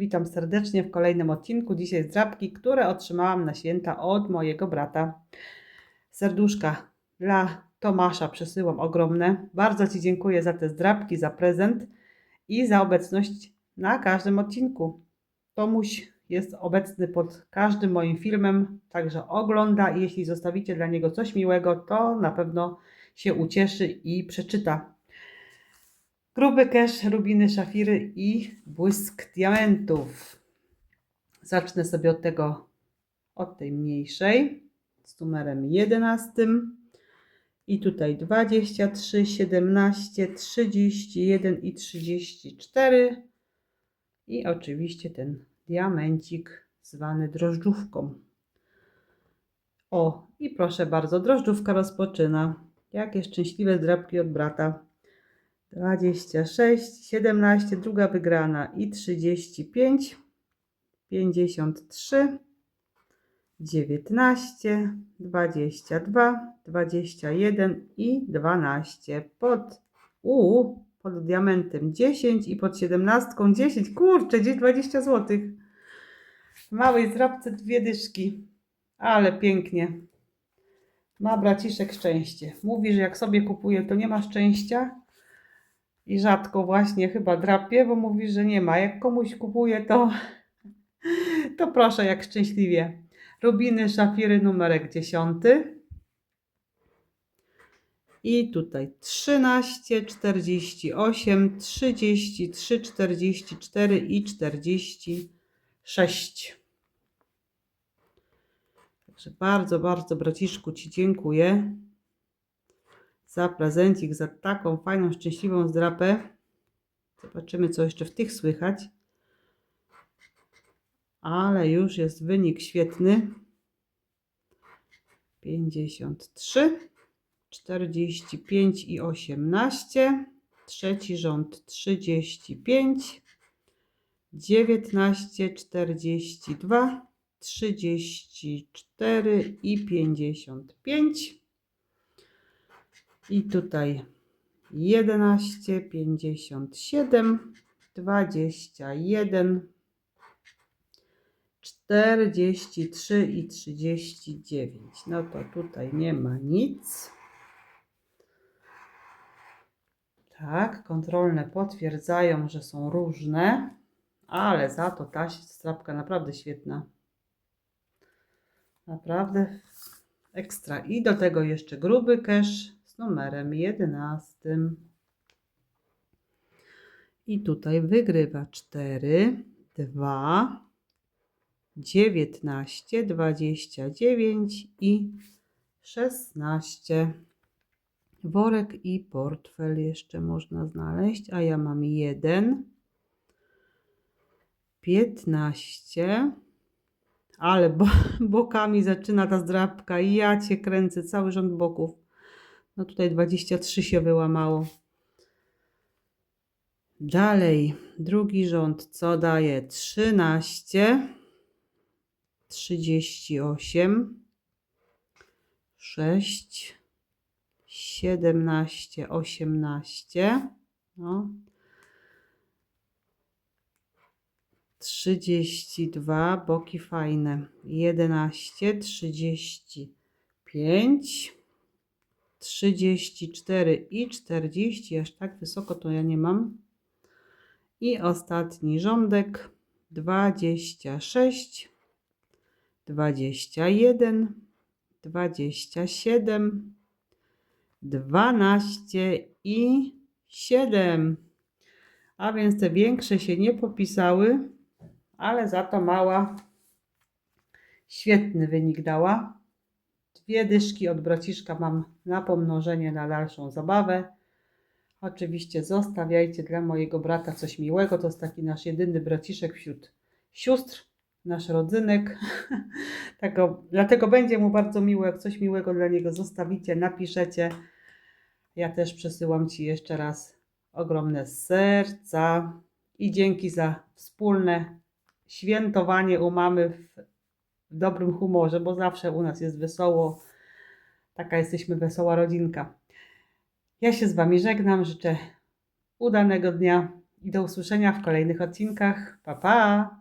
witam serdecznie w kolejnym odcinku. Dzisiaj zdrabki, które otrzymałam na święta od mojego brata. Serduszka dla Tomasza przesyłam ogromne. Bardzo Ci dziękuję za te zdrabki, za prezent i za obecność na każdym odcinku. Tomuś jest obecny pod każdym moim filmem, także ogląda i jeśli zostawicie dla niego coś miłego, to na pewno się ucieszy i przeczyta. Gruby kesz, rubiny, szafiry i błysk diamentów. Zacznę sobie od tego, od tej mniejszej, z numerem 11. I tutaj 23, 17, 31 i 34. I oczywiście ten diamencik zwany drożdżówką. O, i proszę bardzo, drożdżówka rozpoczyna. Jakie szczęśliwe drapki od brata. 26, 17, druga wygrana i 35, 53, 19, 22, 21 i 12 pod u pod diamentem 10 i pod 17 10. Kurczę, gdzieś 20 zł. W małej zrabce dwie dyszki. Ale pięknie. Ma braciszek szczęście. Mówi, że jak sobie kupuje, to nie ma szczęścia. I rzadko właśnie chyba drapie, bo mówi, że nie ma. Jak komuś kupuje, to, to proszę, jak szczęśliwie. Rubiny, szafiry, numerek 10. I tutaj 13, 48, 33, 44 i 46. Także bardzo, bardzo braciszku Ci dziękuję za prezencik, za taką fajną, szczęśliwą zdrapę. Zobaczymy, co jeszcze w tych słychać. Ale już jest wynik świetny. 53, 45 i 18. Trzeci rząd 35, 19, 42, 34 i 55. I tutaj 11, 57, 21, 43 i 39. No to tutaj nie ma nic. Tak, kontrolne potwierdzają, że są różne, ale za to ta strapka naprawdę świetna. Naprawdę ekstra. I do tego jeszcze gruby cash numerem 11. I tutaj wygrywa 4, 2, 19, 29 i 16. Worek i portfel jeszcze można znaleźć, a ja mam jeden. 15. Ale bo, bokami zaczyna ta zdrabka i ja cię kręcę, cały rząd boków. No tutaj 23 się wyłamało. Dalej, drugi rząd, co daje? 13, 38, 6, 17, 18, no. 32, boki fajne. 11, 35, 34 i 40. Aż tak wysoko to ja nie mam. I ostatni rządek 26, 21, 27, 12 i 7. A więc te większe się nie popisały, ale za to mała świetny wynik dała. Dwie dyszki od braciszka mam na pomnożenie na dalszą zabawę. Oczywiście zostawiajcie dla mojego brata coś miłego. To jest taki nasz jedyny braciszek wśród sióstr, nasz rodzynek. Tego, dlatego będzie mu bardzo miło, jak coś miłego dla niego zostawicie, napiszecie. Ja też przesyłam Ci jeszcze raz ogromne serca i dzięki za wspólne świętowanie u mamy w, w dobrym humorze, bo zawsze u nas jest wesoło. Taka jesteśmy wesoła rodzinka. Ja się z Wami żegnam, życzę udanego dnia i do usłyszenia w kolejnych odcinkach. Pa, pa!